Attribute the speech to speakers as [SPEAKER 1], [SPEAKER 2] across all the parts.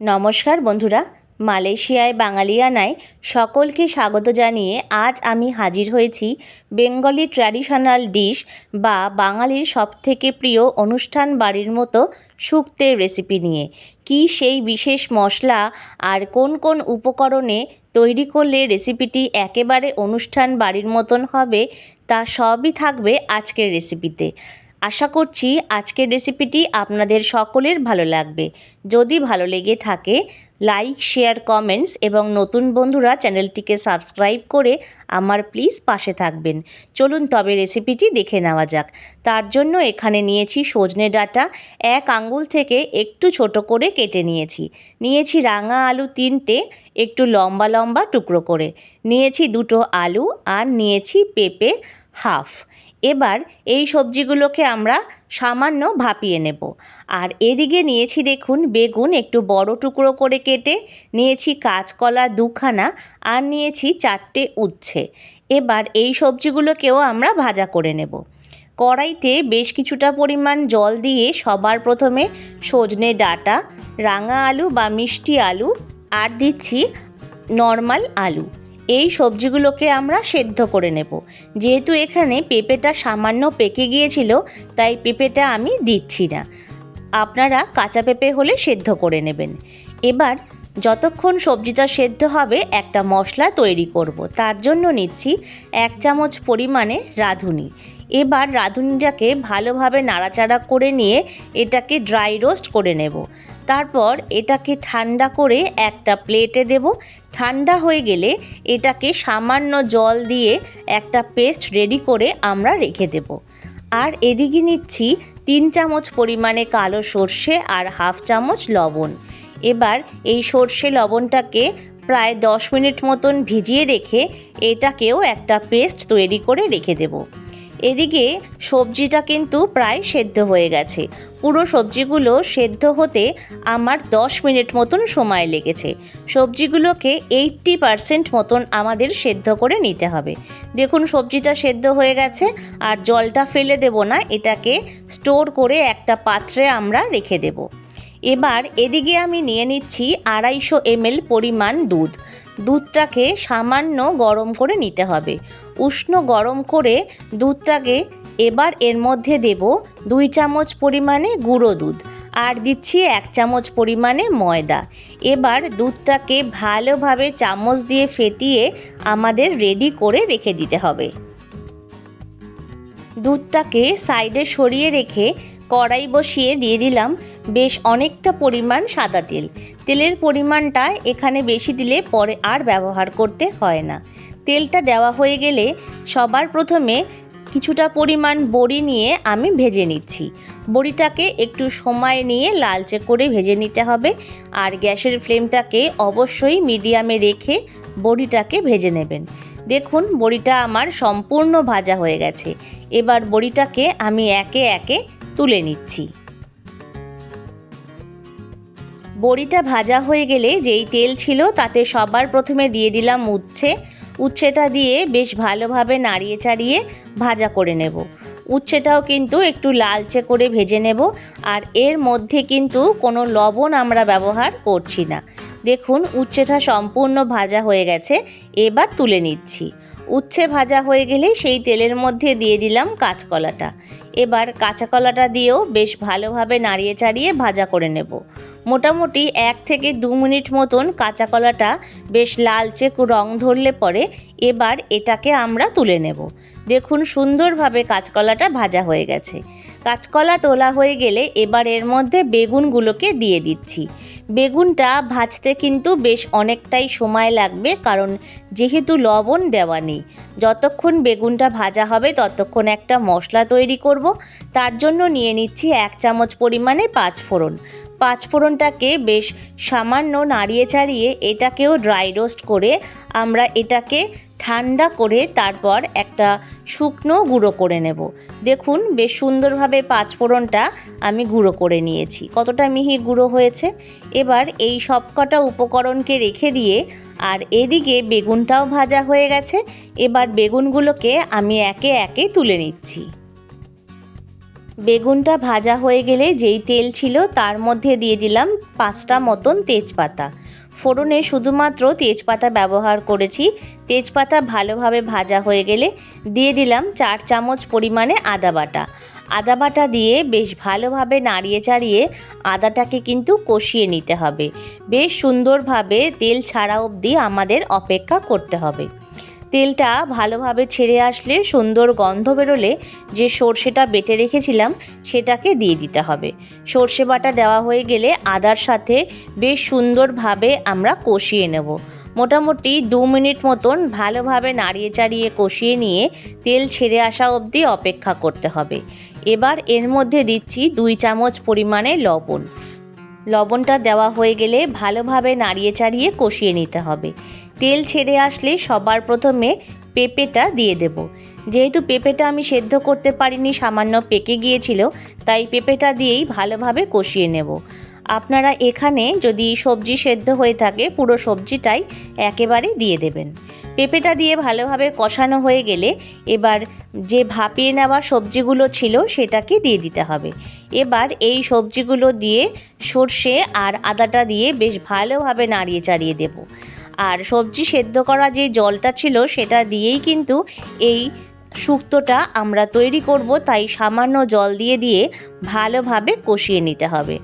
[SPEAKER 1] নমস্কার বন্ধুরা, মালয়েশিয়ায় বাঙালিয়ানায় সকলকে স্বাগত জানিয়ে আজ আমি হাজির হয়েছি বেঙ্গলি ট্র্যাডিশনাল ডিশ বা বাঙালির সবথেকে প্রিয় অনুষ্ঠান বাড়ির মতো শুক্তের রেসিপি নিয়ে। কী সেই বিশেষ মশলা আর কোন কোন উপকরণে তৈরি করলে রেসিপিটি একেবারে অনুষ্ঠান বাড়ির মতন হবে তা সবই থাকবে আজকের রেসিপিতে। আশা করছি আজকের রেসিপিটি আপনাদের সকলের ভালো লাগবে। যদি ভালো লেগে থাকে, লাইক, শেয়ার, কমেন্টস এবং নতুন বন্ধুরা চ্যানেলটিকে সাবস্ক্রাইব করে আমার প্লিজ পাশে থাকবেন। চলুন তবে রেসিপিটি দেখে নেওয়া যাক। তার জন্য এখানে নিয়েছি সজনে ডাটা, এক আঙ্গুল থেকে একটু ছোট করে কেটে নিয়েছি। নিয়েছি রাঙা আলু তিনটে, একটু লম্বা লম্বা টুকরো করে। নিয়েছি দুটো আলু আর নিয়েছি পেঁপে হাফ। এবার এই সবজিগুলোকে আমরা সামান্য ভাপিয়ে নেব। আর এদিকে নিয়েছি দেখুন বেগুন, একটু বড় টুকরো করে কেটে নিয়েছি কাঁচকলা দুখানা আর নিয়েছি চারটে উচ্ছে। এবার এই সবজিগুলোকেও আমরা ভাজা করে নেব। কড়াইতে বেশ কিছুটা পরিমাণ জল দিয়ে সবার প্রথমে সজনে ডাঁটা, রাঙা আলু বা মিষ্টি আলু, আর দিচ্ছি নর্মাল আলু। এই সবজিগুলোকে আমরা সেদ্ধ করে নেব। যেহেতু এখানে পেঁপেটা সামান্য পেকে গিয়েছিল, তাই পেঁপেটা আমি দিচ্ছি না। আপনারা কাঁচা পেঁপে হলে সেদ্ধ করে নেবেন। এবার যতক্ষণ সবজিটা সেদ্ধ হবে, একটা মশলা তৈরি করব। তার জন্য নিচ্ছি এক চামচ পরিমাণে রাঁধুনি। এবার রাঁধুনিটাকে ভালোভাবে নাড়াচাড়া করে নিয়ে এটাকে ড্রাই রোস্ট করে নেব। তারপর এটাকে ঠান্ডা করে একটা প্লেটে দেব। ঠান্ডা হয়ে গেলে এটাকে সামান্য জল দিয়ে একটা পেস্ট রেডি করে আমরা রেখে দেব। আর এদিকে নিচ্ছি তিন চামচ পরিমাণে কালো সর্ষে আর হাফ চামচ লবণ। এবার এই সর্ষে লবণটাকে প্রায় দশ মিনিট মতন ভিজিয়ে রেখে এটাকেও একটা পেস্ট তৈরি করে রেখে দেবো। এদিকে সবজিটা কিন্তু প্রায় সেদ্ধ হয়ে গেছে। পুরো সবজিগুলো সেদ্ধ হতে আমার দশ মিনিট মতন সময় লেগেছে। সবজিগুলোকে এইট্টি পারসেন্ট মতন আমাদের সেদ্ধ করে নিতে হবে। দেখুন সবজিটা সেদ্ধ হয়ে গেছে আর জলটা ফেলে দেব না, এটাকে স্টোর করে একটা পাত্রে আমরা রেখে দেব। এবার এদিকে আমি নিয়ে নিচ্ছি আড়াইশো এমএল পরিমাণ দুধ। দুধটাকে সামান্য গরম করে নিতে হবে। উষ্ণ গরম করে দুধটাকে এবার এর মধ্যে দেব দুই চামচ পরিমাণে গুঁড়ো দুধ আর দিচ্ছি এক চামচ পরিমাণে ময়দা। এবার দুধটাকে ভালোভাবে চামচ দিয়ে ফেটিয়ে আমাদের রেডি করে রেখে দিতে হবে। দুধটাকে সাইডে সরিয়ে রেখে কড়াই বসিয়ে দিয়ে দিলাম বেশ অনেকটা পরিমাণ সাদা তেল। তেলের পরিমাণটা এখানে বেশি দিলে পরে আর ব্যবহার করতে হয় না। তেলটা দেওয়া হয়ে গেলে সবার প্রথমে কিছুটা পরিমাণ বড়ি নিয়ে আমি ভেজে নিচ্ছি। বড়িটাকে একটু সময় নিয়ে লালচে করে ভেজে নিতে হবে আর গ্যাসের ফ্লেমটাকে অবশ্যই মিডিয়ামে রেখে বড়িটাকে ভেজে নেবেন। দেখুন, বড়িটা আমার সম্পূর্ণ ভাজা হয়ে গেছে। এবার বড়িটাকে আমি একে একে তুলে নিচ্ছি। বড়িটা ভাজা হয়ে গেলে যেই তেল ছিল তাতে সবার প্রথমে দিয়ে দিলাম উচ্ছে। উচ্ছেটা দিয়ে বেশ ভালোভাবে নাড়িয়ে চাড়িয়ে ভাজা করে নেব। উচ্ছেটাও কিন্তু একটু লালচে করে ভেজে নেব আর এর মধ্যে কিন্তু কোনো লবণ আমরা ব্যবহার করছি না। দেখুন, উচ্ছেটা সম্পূর্ণ ভাজা হয়ে গেছে, এবার তুলে নিচ্ছি। উচ্ছে ভাজা হয়ে গেলে সেই তেলের মধ্যে দিয়ে দিলাম কাঁচকলাটা। এবার কাঁচা কলাটা দিয়েও বেশ ভালোভাবে নাড়িয়ে চাড়িয়ে ভাজা করে নেব। মোটামুটি এক থেকে দু মিনিট মতন কাঁচা কলাটা বেশ লালচে রং ধরলে পরে এবার এটাকে আমরা তুলে নেব। দেখুন সুন্দরভাবে কাঁচকলাটা ভাজা হয়ে গেছে। কাঁচকলা তোলা হয়ে গেলে এবার এর মধ্যে বেগুনগুলোকে দিয়ে দিচ্ছি। বেগুনটা ভাজতে কিন্তু বেশ অনেকটাই সময় লাগবে কারণ যেহেতু লবণ দেওয়া নেই। যতক্ষণ বেগুনটা ভাজা হবে ততক্ষণ একটা মশলা তৈরি করব। তার জন্য নিয়ে নিচ্ছি এক চামচ পরিমাণে পাঁচ ফোড়ন। পাঁচফোড়নটাকে বেশ সামান্য নাড়িয়ে চাড়িয়ে এটাকেও ড্রাই রোস্ট করে আমরা এটাকে ঠান্ডা করে তারপর একটা শুকনো গুঁড়ো করে নেব। দেখুন বেশ সুন্দরভাবে পাঁচফোড়নটা আমি গুঁড়ো করে নিয়েছি। কতটা মিহি গুঁড়ো হয়েছে? এবার এই সবকটা উপকরণকে রেখে দিয়ে আর এদিকে বেগুনটাও ভাজা হয়ে গেছে। এবার বেগুনগুলোকে আমি একে একে তুলে নিচ্ছি। বেগুনটা ভাজা হয়ে গেলে যেই তেল ছিল তার মধ্যে দিয়ে দিলাম পাঁচটা মতন তেজপাতা। ফোড়নে শুধুমাত্র তেজপাতা ব্যবহার করেছি। তেজপাতা ভালোভাবে ভাজা হয়ে গেলে দিয়ে দিলাম চার চামচ পরিমাণে আদা বাটা। আদা বাটা দিয়ে বেশ ভালোভাবে নাড়িয়ে চাড়িয়ে আদাটাকে কিন্তু কষিয়ে নিতে হবে। বেশ সুন্দরভাবে তেল ছাড়া অবধি আমাদের অপেক্ষা করতে হবে। তেলটা ভালোভাবে ছেড়ে আসলে সুন্দর গন্ধ বেরোলে যে সর্ষেটা বেটে রেখেছিলাম সেটাকে দিয়ে দিতে হবে। সর্ষে বাটা দেওয়া হয়ে গেলে আদার সাথে বেশ সুন্দরভাবে আমরা কষিয়ে নেব। মোটামুটি দু মিনিট মতন ভালোভাবে নাড়িয়ে চাড়িয়ে কষিয়ে নিয়ে তেল ছেড়ে আসা অবধি অপেক্ষা করতে হবে। এবার এর মধ্যে দিচ্ছি দুই চামচ পরিমাণে লবণ। লবণটা দেওয়া হয়ে গেলে ভালোভাবে নাড়িয়ে চাড়িয়ে কষিয়ে নিতে হবে। তেল ছেড়ে আসলে সবার প্রথমে পেঁপেটা দিয়ে দেব। যেহেতু পেঁপেটা আমি সেদ্ধ করতে পারিনি, সামান্য পেকে গিয়েছিল, তাই পেঁপেটা দিয়েই ভালোভাবে কষিয়ে নেব। আপনারা এখানে যদি সবজি সেদ্ধ হয়ে থাকে, পুরো সবজিটাই একেবারে দিয়ে দেবেন। পেঁপেটা দিয়ে ভালোভাবে কষানো হয়ে গেলে এবার যে ভাপিয়ে নেওয়া সবজিগুলো ছিল, সেটাকে দিয়ে দিতে হবে। এবার এই সবজিগুলো দিয়ে সর্ষে আর আদাটা দিয়ে বেশ ভালোভাবে নাড়িয়ে চাড়িয়ে দেবো। আর সবজি সেদ্ধ করা যে জলটা ছিল সেটা দিয়েই কিন্তু এই শুক্তোটা আমরা তৈরি করব। তাই সামান্য জল দিয়ে দিয়ে ভালোভাবে কষিয়ে নিতে হবে।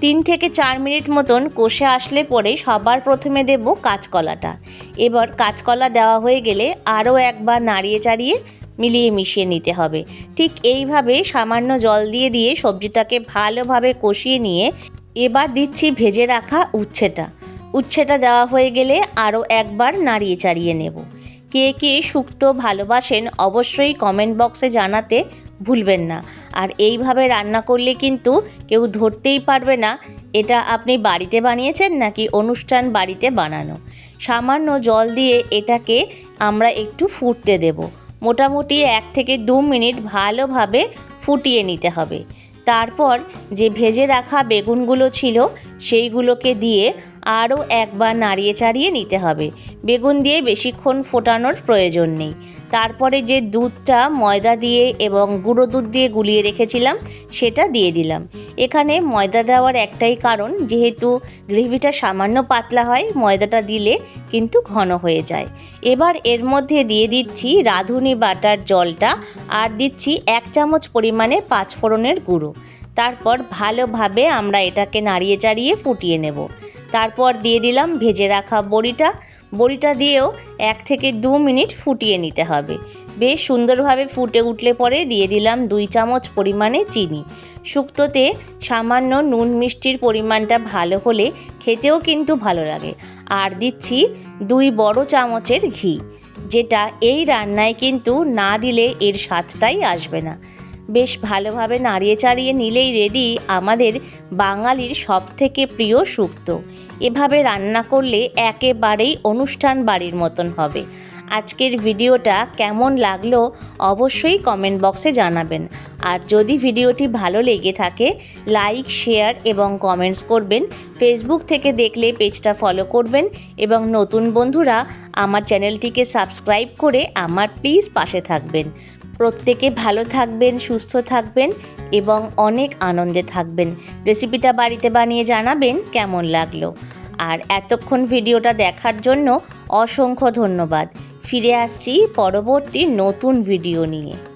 [SPEAKER 1] তিন থেকে চার মিনিট মতন কষে আসলে পরে সবার প্রথমে দেব কাঁচকলাটা। এবার কাঁচকলা দেওয়া হয়ে গেলে আরও একবার নাড়িয়ে চাড়িয়ে মিলিয়ে মিশিয়ে নিতে হবে। ঠিক এইভাবে সামান্য জল দিয়ে দিয়ে সবজিটাকে ভালোভাবে কষিয়ে নিয়ে এবার দিচ্ছি ভেজে রাখা উচ্ছেটা। উচ্ছেটা দেওয়া হয়ে গেলে আরও একবার নাড়িয়ে চাড়িয়ে নেব। কে কে শুক্তো ভালোবাসেন অবশ্যই কমেন্ট বক্সে জানাতে ভুলবেন না। আর এইভাবে রান্না করলে কিন্তু কেউ ধরতেই পারবে না। এটা আপনি বাড়িতে বানিয়েছেন নাকি অনুষ্ঠান বাড়িতে বানানো? সামান্য জল দিয়ে এটাকে আমরা একটু ফুটতে দেব। মোটামুটি এক থেকে দু মিনিট ভালোভাবে ফুটিয়ে নিতে হবে। তারপর যে ভেজে রাখা বেগুনগুলো ছিল, সেইগুলোকে দিয়ে আরও একবার নাড়িয়ে চাড়িয়ে নিতে হবে। বেগুন দিয়ে বেশিক্ষণ ফোটানোর প্রয়োজন নেই। তারপরে যে দুধটা ময়দা দিয়ে এবং গুঁড়ো দুধ দিয়ে গুলিয়ে রেখেছিলাম, সেটা দিয়ে দিলাম। এখানে ময়দা দেওয়ার একটাই কারণ, যেহেতু গ্রেভিটা সামান্য পাতলা হয়, ময়দাটা দিলে কিন্তু ঘন হয়ে যায়। এবার এর মধ্যে দিয়ে দিচ্ছি রাঁধুনি বাটার জলটা আর দিচ্ছি এক চামচ পরিমাণে পাঁচফোড়নের গুঁড়ো। তারপর ভালোভাবে আমরা এটাকে নাড়িয়ে চাড়িয়ে ফুটিয়ে নেব। তারপর দিয়ে দিলাম ভেজে রাখা বড়িটা। বড়িটা দিয়েও এক থেকে দু মিনিট ফুটিয়ে নিতে হবে। বেশ সুন্দরভাবে ফুটে উঠলে পরে দিয়ে দিলাম দুই চামচ পরিমাণে চিনি। শুক্তোতে সামান্য নুন মিষ্টির পরিমাণটা ভালো হলে খেতেও কিন্তু ভালো লাগে। আর দিচ্ছি দুই বড় চামচের ঘি, যেটা এই রান্নায় কিন্তু না দিলে এর স্বাদটাই আসবে না। বেশ ভালোভাবে নাড়িয়ে চাড়িয়ে নিলেই রেডি আমাদের বাঙালির সব থেকে প্রিয় শুক্তো এভাবে রান্না করলে একেবারেই অনুষ্ঠান বাড়ির মতন হবে। আজকের ভিডিওটা কেমন লাগল অবশ্যই কমেন্ট বক্সে জানাবেন। আর যদি ভিডিওটি ভালো লেগে থাকে, লাইক, শেয়ার এবং কমেন্টস করবেন। ফেসবুক থেকে দেখলে পেজটা ফলো করবেন এবং নতুন বন্ধুরা আমার চ্যানেলটিকে সাবস্ক্রাইব করে আমার প্লিজ পাশে থাকবেন। প্রত্যেকে ভালো থাকবেন, সুস্থ থাকবেন এবং অনেক আনন্দে থাকবেন। রেসিপিটা বাড়িতে বানিয়ে জানাবেন কেমন লাগল? আর এতক্ষণ ভিডিওটা দেখার জন্য অসংখ্য ধন্যবাদ। ফিরে আসছি পরবর্তী নতুন ভিডিও নিয়ে।